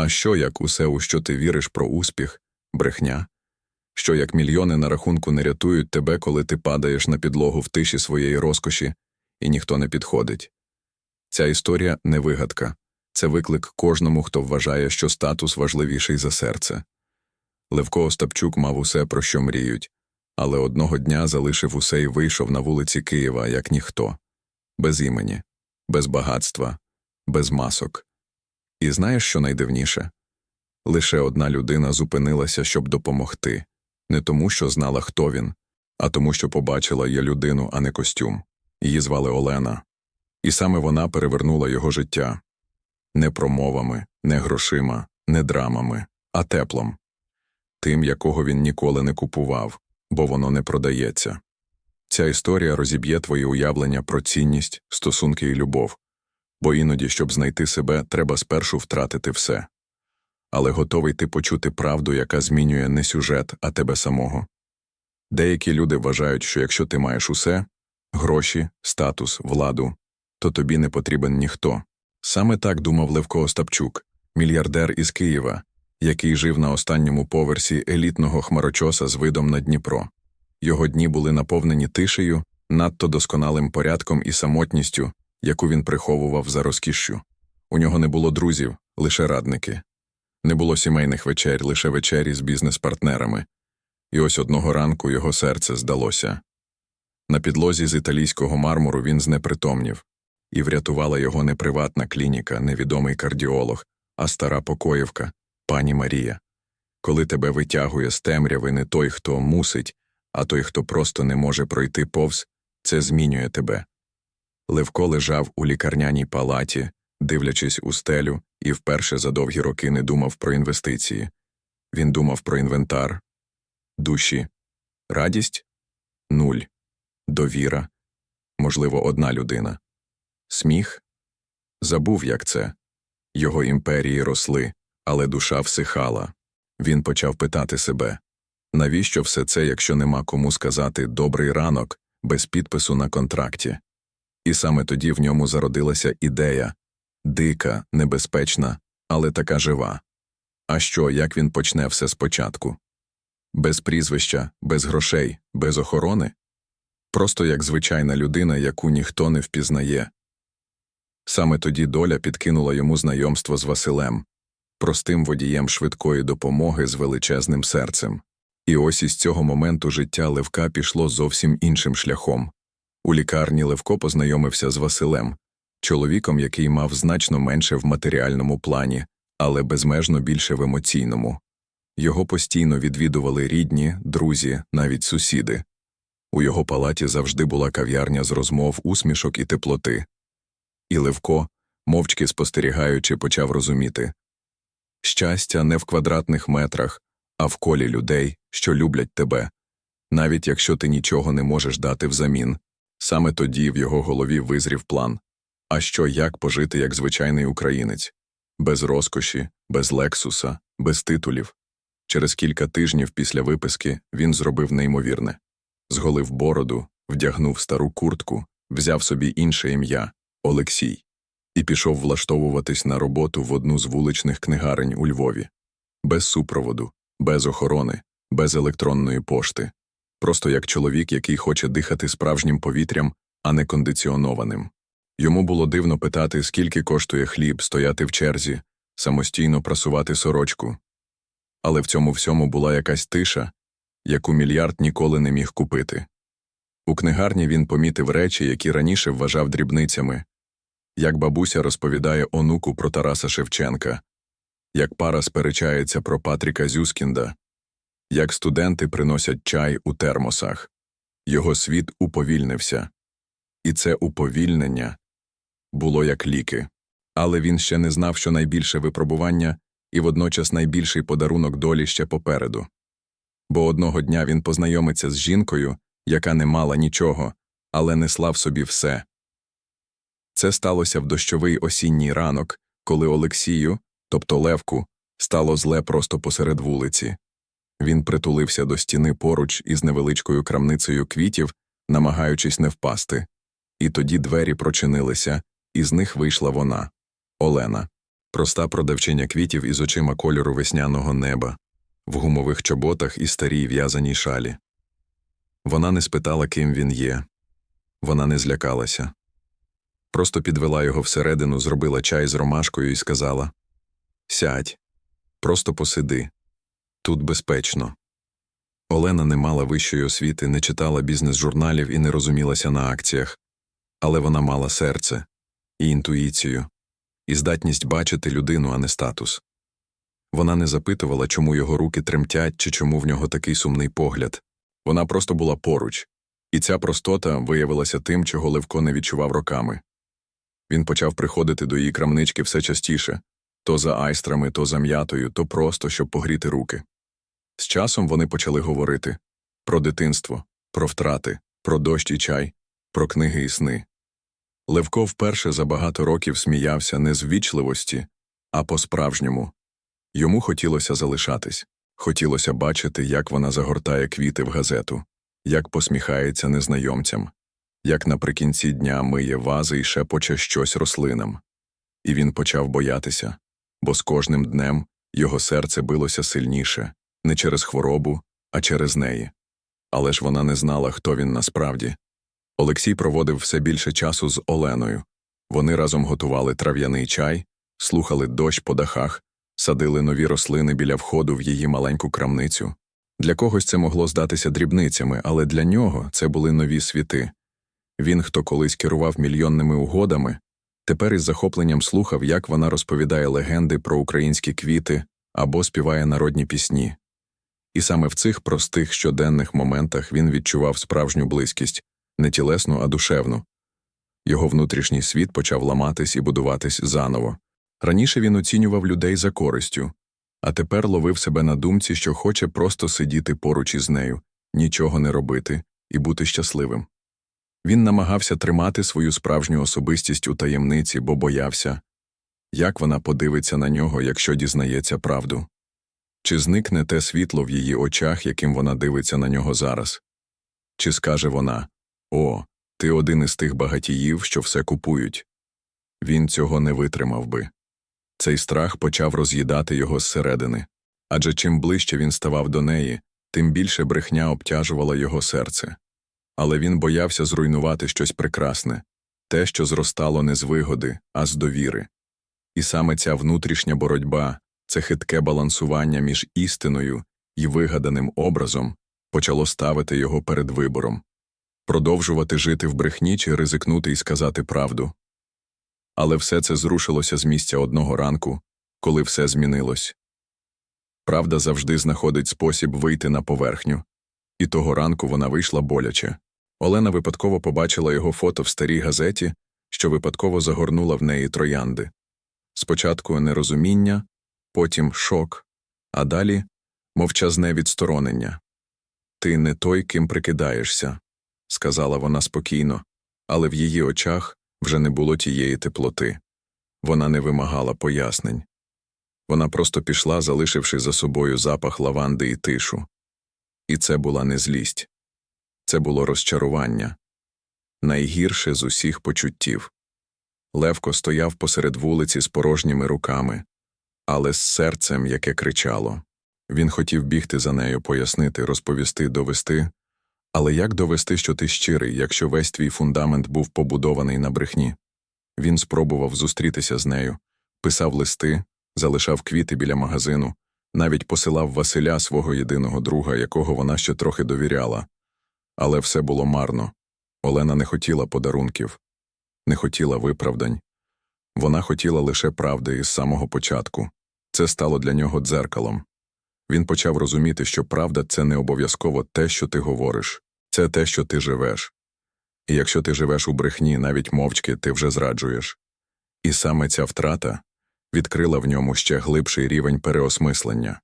А що, як усе, у що ти віриш про успіх, брехня? Що як мільйони на рахунку не рятують тебе, коли ти падаєш на підлогу в тиші своєї розкоші, і ніхто не підходить? Ця історія не вигадка, це виклик кожному, хто вважає, що статус важливіший за серце. Левко Остапчук мав усе, про що мріють, але одного дня залишив усе і вийшов на вулиці Києва, як ніхто, без імені, без багатства, без масок. І знаєш, що найдивніше? Лише одна людина зупинилася, щоб допомогти, не тому, що знала, хто він, а тому, що побачила я людину, а не костюм. Її звали Олена. І саме вона перевернула його життя не промовами, не грошима, не драмами, а теплом тим, якого він ніколи не купував, бо воно не продається. Ця історія розіб'є твої уявлення про цінність, стосунки і любов, бо іноді, щоб знайти себе, треба спершу втратити все. Але готовий ти почути правду, яка змінює не сюжет, а тебе самого. Деякі люди вважають, що якщо ти маєш усе гроші, статус, владу, то тобі не потрібен ніхто. Саме так думав Левко Остапчук, мільярдер із Києва, який жив на останньому поверсі елітного хмарочоса з видом на Дніпро. Його дні були наповнені тишею, надто досконалим порядком і самотністю, яку він приховував за розкішшю. У нього не було друзів, лише радники. Не було сімейних вечер, лише вечері з бізнес-партнерами. І ось одного ранку його серце здалося. На підлозі з італійського мармуру він знепритомнів, і врятувала його не приватна клініка, невідомий кардіолог, а стара покоївка, пані Марія. Коли тебе витягує з темряви не той, хто мусить, а той, хто просто не може пройти повз, це змінює тебе. Левко лежав у лікарняній палаті, дивлячись у стелю, і вперше за довгі роки не думав про інвестиції. Він думав про інвентар, душі, радість нуль, довіра, можливо, одна людина. Сміх забув, як це. Його імперії росли, але душа всихала. Він почав питати себе навіщо все це, якщо нема кому сказати добрий ранок без підпису на контракті? І саме тоді в ньому зародилася ідея дика, небезпечна, але така жива. А що, як він почне все спочатку? Без прізвища, без грошей, без охорони? Просто як звичайна людина, яку ніхто не впізнає. Саме тоді доля підкинула йому знайомство з Василем, простим водієм швидкої допомоги з величезним серцем. І ось із цього моменту життя Левка пішло зовсім іншим шляхом. У лікарні Левко познайомився з Василем, чоловіком, який мав значно менше в матеріальному плані, але безмежно більше в емоційному. Його постійно відвідували рідні, друзі, навіть сусіди. У його палаті завжди була кав'ярня з розмов, усмішок і теплоти. І Левко, мовчки спостерігаючи, почав розуміти щастя не в квадратних метрах, а в колі людей, що люблять тебе, навіть якщо ти нічого не можеш дати взамін. Саме тоді в його голові визрів план. А що як пожити як звичайний українець, без розкоші, без лексуса, без титулів. Через кілька тижнів після виписки він зробив неймовірне. Зголив бороду, вдягнув стару куртку, взяв собі інше ім'я Олексій, і пішов влаштовуватись на роботу в одну з вуличних книгарень у Львові, без супроводу, без охорони, без електронної пошти, просто як чоловік, який хоче дихати справжнім повітрям, а не кондиціонованим. Йому було дивно питати, скільки коштує хліб, стояти в черзі, самостійно прасувати сорочку. Але в цьому всьому була якась тиша, яку мільярд ніколи не міг купити. У книгарні він помітив речі, які раніше вважав дрібницями, як бабуся розповідає онуку про Тараса Шевченка, як пара сперечається про Патріка Зюскінда, як студенти приносять чай у термосах. Його світ уповільнився. І це уповільнення було як ліки. Але він ще не знав, що найбільше випробування і водночас найбільший подарунок долі ще попереду. Бо одного дня він познайомиться з жінкою, яка не мала нічого, але несла в собі все. Це сталося в дощовий осінній ранок, коли Олексію, тобто Левку, стало зле просто посеред вулиці. Він притулився до стіни поруч із невеличкою крамницею квітів, намагаючись не впасти. І тоді двері прочинилися, і з них вийшла вона Олена. Проста продавчиня квітів із очима кольору весняного неба, в гумових чоботах і старій в'язаній шалі. Вона не спитала, ким він є. Вона не злякалася. Просто підвела його всередину, зробила чай з ромашкою і сказала Сядь, просто посиди. Тут безпечно. Олена не мала вищої освіти, не читала бізнес-журналів і не розумілася на акціях, але вона мала серце і інтуїцію, і здатність бачити людину, а не статус. Вона не запитувала, чому його руки тремтять чи чому в нього такий сумний погляд. Вона просто була поруч, і ця простота виявилася тим, чого Левко не відчував роками. Він почав приходити до її крамнички все частіше то за айстрами, то за м'ятою, то просто, щоб погріти руки. З часом вони почали говорити про дитинство, про втрати, про дощ і чай, про книги і сни. Левко вперше за багато років сміявся не з ввічливості, а по-справжньому. Йому хотілося залишатись, хотілося бачити, як вона загортає квіти в газету, як посміхається незнайомцям, як наприкінці дня миє вази і шепоче щось рослинам. І він почав боятися, бо з кожним днем його серце билося сильніше, не через хворобу, а через неї. Але ж вона не знала, хто він насправді. Олексій проводив все більше часу з Оленою. Вони разом готували трав'яний чай, слухали дощ по дахах, садили нові рослини біля входу в її маленьку крамницю. Для когось це могло здатися дрібницями, але для нього це були нові світи. Він, хто колись керував мільйонними угодами, тепер із захопленням слухав, як вона розповідає легенди про українські квіти або співає народні пісні. І саме в цих простих щоденних моментах він відчував справжню близькість, не тілесну, а душевну. Його внутрішній світ почав ламатись і будуватись заново. Раніше він оцінював людей за користю, а тепер ловив себе на думці, що хоче просто сидіти поруч із нею, нічого не робити і бути щасливим. Він намагався тримати свою справжню особистість у таємниці, бо боявся, як вона подивиться на нього, якщо дізнається правду. Чи зникне те світло в її очах, яким вона дивиться на нього зараз? Чи скаже вона О, ти один із тих багатіїв, що все купують? Він цього не витримав би. Цей страх почав роз'їдати його зсередини. Адже чим ближче він ставав до неї, тим більше брехня обтяжувала його серце. Але він боявся зруйнувати щось прекрасне, те, що зростало не з вигоди, а з довіри. І саме ця внутрішня боротьба, це хитке балансування між істиною і вигаданим образом почало ставити його перед вибором продовжувати жити в брехні чи ризикнути і сказати правду. Але все це зрушилося з місця одного ранку, коли все змінилось. Правда завжди знаходить спосіб вийти на поверхню, і того ранку вона вийшла боляче. Олена випадково побачила його фото в старій газеті, що випадково загорнула в неї троянди. Спочатку нерозуміння, потім шок, а далі мовчазне відсторонення. Ти не той, ким прикидаєшся, сказала вона спокійно, але в її очах вже не було тієї теплоти. Вона не вимагала пояснень. Вона просто пішла, залишивши за собою запах лаванди і тишу. І це була не злість, це було розчарування найгірше з усіх почуттів. Левко стояв посеред вулиці з порожніми руками, але з серцем, яке кричало. Він хотів бігти за нею, пояснити, розповісти, довести. Але як довести, що ти щирий, якщо весь твій фундамент був побудований на брехні? Він спробував зустрітися з нею, писав листи, залишав квіти біля магазину, навіть посилав Василя свого єдиного друга, якого вона ще трохи довіряла. Але все було марно. Олена не хотіла подарунків, не хотіла виправдань. Вона хотіла лише правди із самого початку. Це стало для нього дзеркалом. Він почав розуміти, що правда це не обов'язково те, що ти говориш, це те, що ти живеш. І якщо ти живеш у брехні, навіть мовчки, ти вже зраджуєш. І саме ця втрата відкрила в ньому ще глибший рівень переосмислення.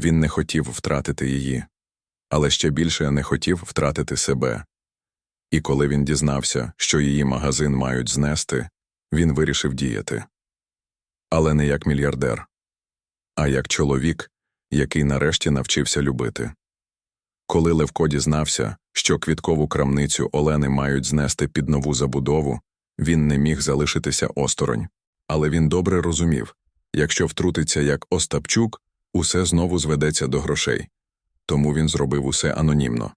Він не хотів втратити її, але ще більше не хотів втратити себе. І коли він дізнався, що її магазин мають знести, він вирішив діяти. Але не як мільярдер, а як чоловік, який нарешті навчився любити. Коли Левко дізнався, що квіткову крамницю Олени мають знести під нову забудову, він не міг залишитися осторонь. Але він добре розумів якщо втрутиться як Остапчук, усе знову зведеться до грошей. Тому він зробив усе анонімно.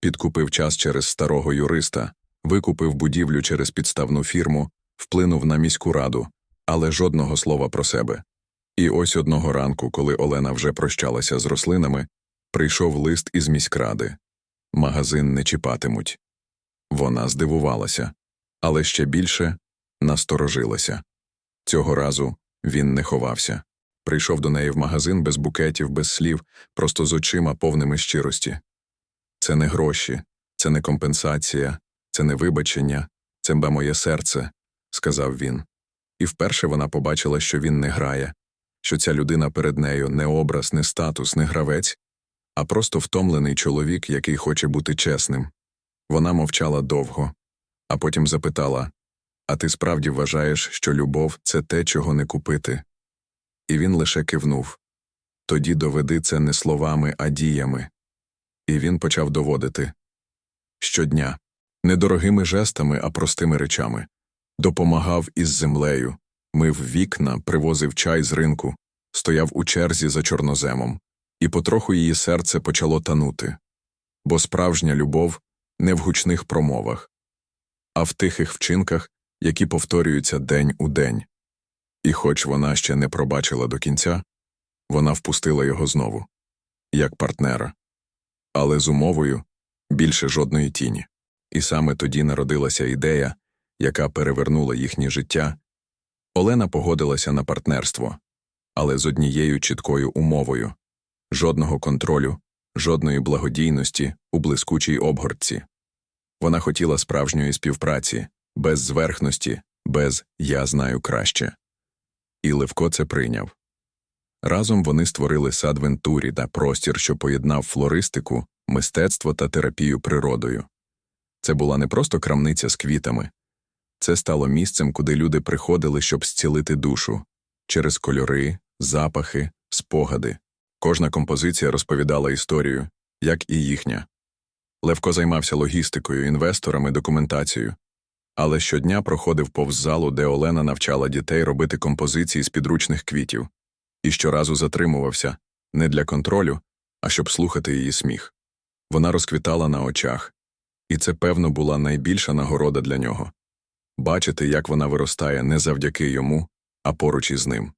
Підкупив час через старого юриста, викупив будівлю через підставну фірму, вплинув на міську раду, але жодного слова про себе. І ось одного ранку, коли Олена вже прощалася з рослинами, прийшов лист із міськради. Магазин не чіпатимуть. Вона здивувалася, але ще більше насторожилася. Цього разу він не ховався. Прийшов до неї в магазин без букетів, без слів, просто з очима повними щирості. Це не гроші, це не компенсація, це не вибачення, це бе моє серце, сказав він. І вперше вона побачила, що він не грає, що ця людина перед нею не образ, не статус, не гравець, а просто втомлений чоловік, який хоче бути чесним. Вона мовчала довго, а потім запитала А ти справді вважаєш, що любов це те, чого не купити? І він лише кивнув. Тоді доведи це не словами, а діями. І він почав доводити щодня, не дорогими жестами, а простими речами. Допомагав із землею, мив вікна, привозив чай з ринку, стояв у черзі за чорноземом, і потроху її серце почало танути. Бо справжня любов не в гучних промовах, а в тихих вчинках, які повторюються день у день. І хоч вона ще не пробачила до кінця, вона впустила його знову, як партнера, але з умовою більше жодної тіні. І саме тоді народилася ідея, яка перевернула їхнє життя. Олена погодилася на партнерство, але з однією чіткою умовою жодного контролю, жодної благодійності у блискучій обгортці. Вона хотіла справжньої співпраці, без зверхності, без я знаю краще. І Левко це прийняв. Разом вони створили сад Вентурі та простір, що поєднав флористику, мистецтво та терапію природою. Це була не просто крамниця з квітами, це стало місцем, куди люди приходили, щоб зцілити душу через кольори, запахи, спогади. Кожна композиція розповідала історію, як і їхня. Левко займався логістикою, інвесторами, документацією, але щодня проходив повз залу, де Олена навчала дітей робити композиції з підручних квітів, і щоразу затримувався не для контролю, а щоб слухати її сміх. Вона розквітала на очах, і це, певно, була найбільша нагорода для нього бачити, як вона виростає не завдяки йому, а поруч із ним.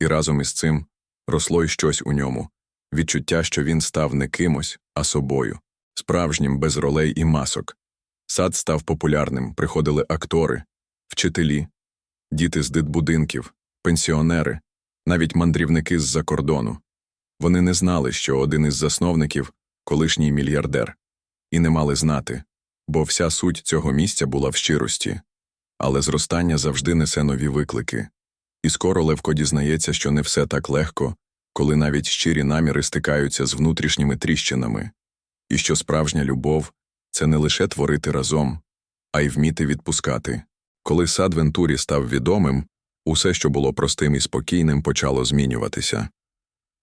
І разом із цим росло й щось у ньому відчуття, що він став не кимось, а собою, справжнім без ролей і масок. Сад став популярним, приходили актори, вчителі, діти з дитбудинків, пенсіонери, навіть мандрівники з-за кордону. Вони не знали, що один із засновників колишній мільярдер, і не мали знати, бо вся суть цього місця була в щирості. Але зростання завжди несе нові виклики. І скоро Левко дізнається, що не все так легко, коли навіть щирі наміри стикаються з внутрішніми тріщинами, і що справжня любов це не лише творити разом, а й вміти відпускати. Коли сад Вентурі став відомим, усе, що було простим і спокійним, почало змінюватися.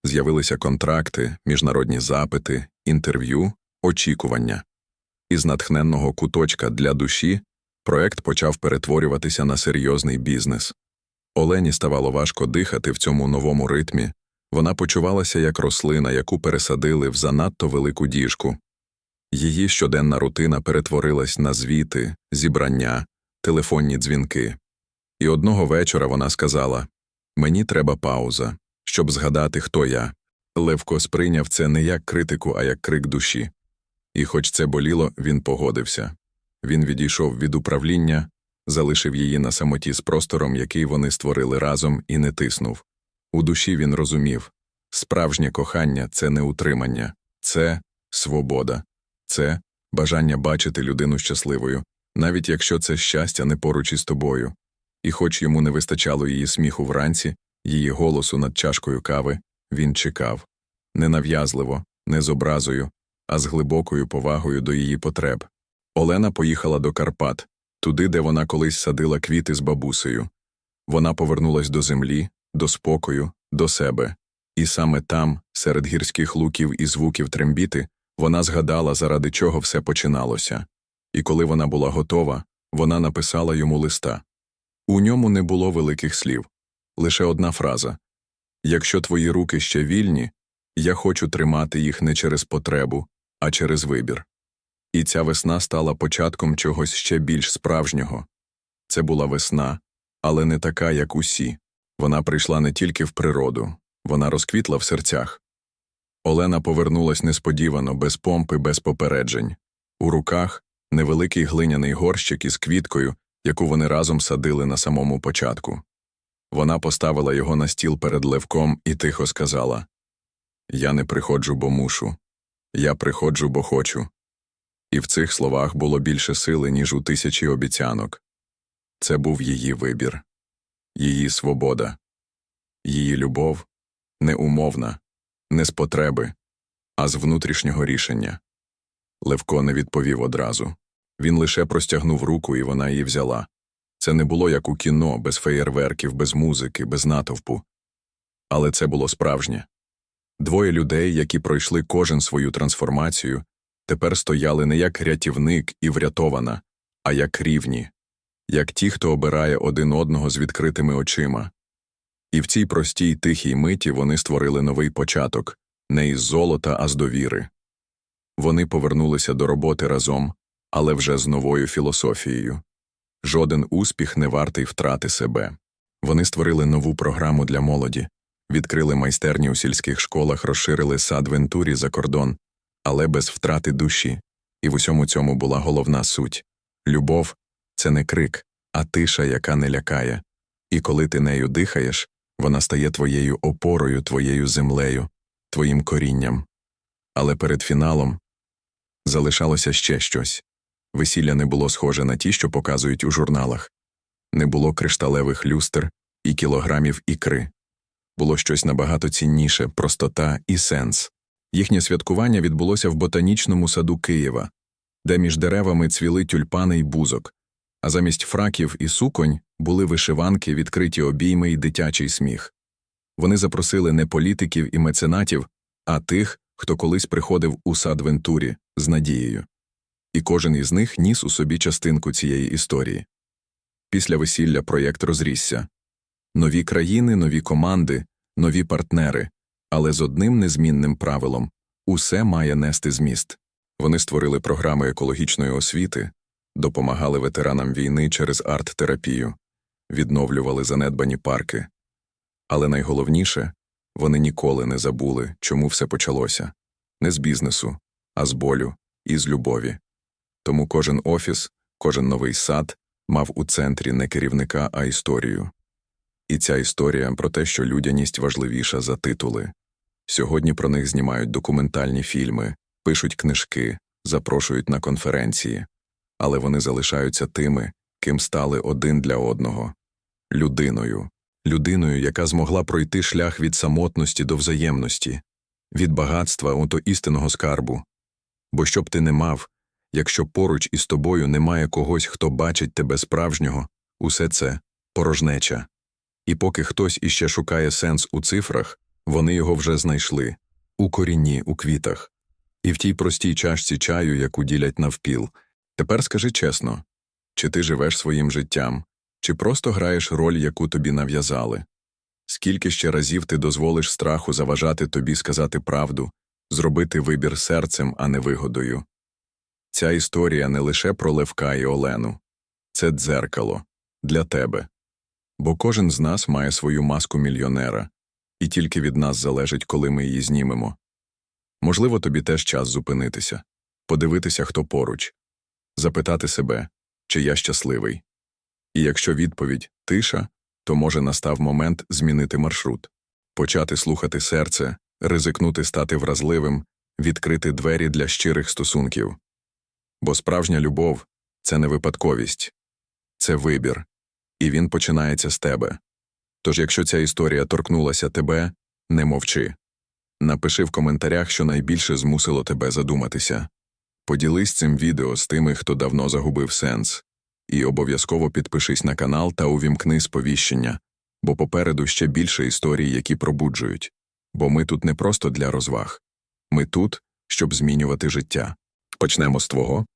З'явилися контракти, міжнародні запити, інтерв'ю, очікування. Із натхненного куточка для душі проект почав перетворюватися на серйозний бізнес. Олені ставало важко дихати в цьому новому ритмі, вона почувалася як рослина, яку пересадили в занадто велику діжку. Її щоденна рутина перетворилась на звіти, зібрання, телефонні дзвінки. І одного вечора вона сказала Мені треба пауза, щоб згадати, хто я. Левко сприйняв це не як критику, а як крик душі. І хоч це боліло, він погодився. Він відійшов від управління, залишив її на самоті з простором, який вони створили разом, і не тиснув. У душі він розумів справжнє кохання це не утримання, це свобода, це бажання бачити людину щасливою, навіть якщо це щастя не поруч із тобою. І хоч йому не вистачало її сміху вранці, її голосу над чашкою кави, він чекав ненав'язливо, не з образою, а з глибокою повагою до її потреб. Олена поїхала до Карпат, туди, де вона колись садила квіти з бабусею. Вона повернулась до землі, до спокою, до себе, і саме там, серед гірських луків і звуків трембіти, вона згадала, заради чого все починалося. І коли вона була готова, вона написала йому листа У ньому не було великих слів, лише одна фраза Якщо твої руки ще вільні, я хочу тримати їх не через потребу, а через вибір. І ця весна стала початком чогось ще більш справжнього. Це була весна, але не така, як усі. Вона прийшла не тільки в природу, вона розквітла в серцях. Олена повернулась несподівано, без помпи, без попереджень. У руках невеликий глиняний горщик із квіткою, яку вони разом садили на самому початку. Вона поставила його на стіл перед Левком і тихо сказала Я не приходжу, бо мушу. Я приходжу, бо хочу. І в цих словах було більше сили, ніж у тисячі обіцянок. Це був її вибір, її свобода, її любов неумовна, не з потреби, а з внутрішнього рішення. Левко не відповів одразу. Він лише простягнув руку, і вона її взяла. Це не було як у кіно, без феєрверків, без музики, без натовпу. Але це було справжнє. Двоє людей, які пройшли кожен свою трансформацію, тепер стояли не як рятівник і врятована, а як рівні, як ті, хто обирає один одного з відкритими очима. І в цій простій тихій миті вони створили новий початок не із золота, а з довіри. Вони повернулися до роботи разом, але вже з новою філософією. Жоден успіх не вартий втрати себе. Вони створили нову програму для молоді, відкрили майстерні у сільських школах, розширили сад Вентурі за кордон, але без втрати душі. І в усьому цьому була головна суть любов це не крик, а тиша, яка не лякає. І коли ти нею дихаєш, вона стає твоєю опорою, твоєю землею, твоїм корінням. Але перед фіналом залишалося ще щось. Весілля не було схоже на ті, що показують у журналах. Не було кришталевих люстр і кілограмів ікри. Було щось набагато цінніше простота і сенс. Їхнє святкування відбулося в ботанічному саду Києва, де між деревами цвіли тюльпани й бузок, а замість фраків і суконь були вишиванки, відкриті обійми й дитячий сміх. Вони запросили не політиків і меценатів, а тих, хто колись приходив у сад Вентурі з надією. І кожен із них ніс у собі частинку цієї історії. Після весілля проєкт розрісся нові країни, нові команди, нові партнери, але з одним незмінним правилом усе має нести зміст. Вони створили програми екологічної освіти, допомагали ветеранам війни через арт-терапію, відновлювали занедбані парки. Але найголовніше вони ніколи не забули, чому все почалося не з бізнесу, а з болю і з любові. Тому кожен офіс, кожен новий сад мав у центрі не керівника, а історію. І ця історія про те, що людяність важливіша за титули. Сьогодні про них знімають документальні фільми, пишуть книжки, запрошують на конференції, але вони залишаються тими, ким стали один для одного людиною, людиною, яка змогла пройти шлях від самотності до взаємності, від багатства до істинного скарбу. Бо що б ти не мав, якщо поруч із тобою немає когось, хто бачить тебе справжнього, усе це порожнеча. І поки хтось іще шукає сенс у цифрах, вони його вже знайшли у корінні, у квітах, і в тій простій чашці чаю, яку ділять навпіл. Тепер скажи чесно чи ти живеш своїм життям, чи просто граєш роль, яку тобі нав'язали? Скільки ще разів ти дозволиш страху заважати тобі сказати правду, зробити вибір серцем, а не вигодою? Ця історія не лише про Левка і Олену, це дзеркало для тебе. Бо кожен з нас має свою маску мільйонера, і тільки від нас залежить, коли ми її знімемо. Можливо, тобі теж час зупинитися, подивитися, хто поруч, запитати себе, чи я щасливий. І якщо відповідь тиша, то може настав момент змінити маршрут, почати слухати серце, ризикнути стати вразливим, відкрити двері для щирих стосунків. Бо справжня любов це не випадковість, це вибір, і він починається з тебе. Тож, якщо ця історія торкнулася тебе, не мовчи. Напиши в коментарях, що найбільше змусило тебе задуматися. Поділись цим відео з тими, хто давно загубив сенс, і обов'язково підпишись на канал та увімкни сповіщення, бо попереду ще більше історій, які пробуджують. Бо ми тут не просто для розваг, ми тут, щоб змінювати життя. Почнемо з твого.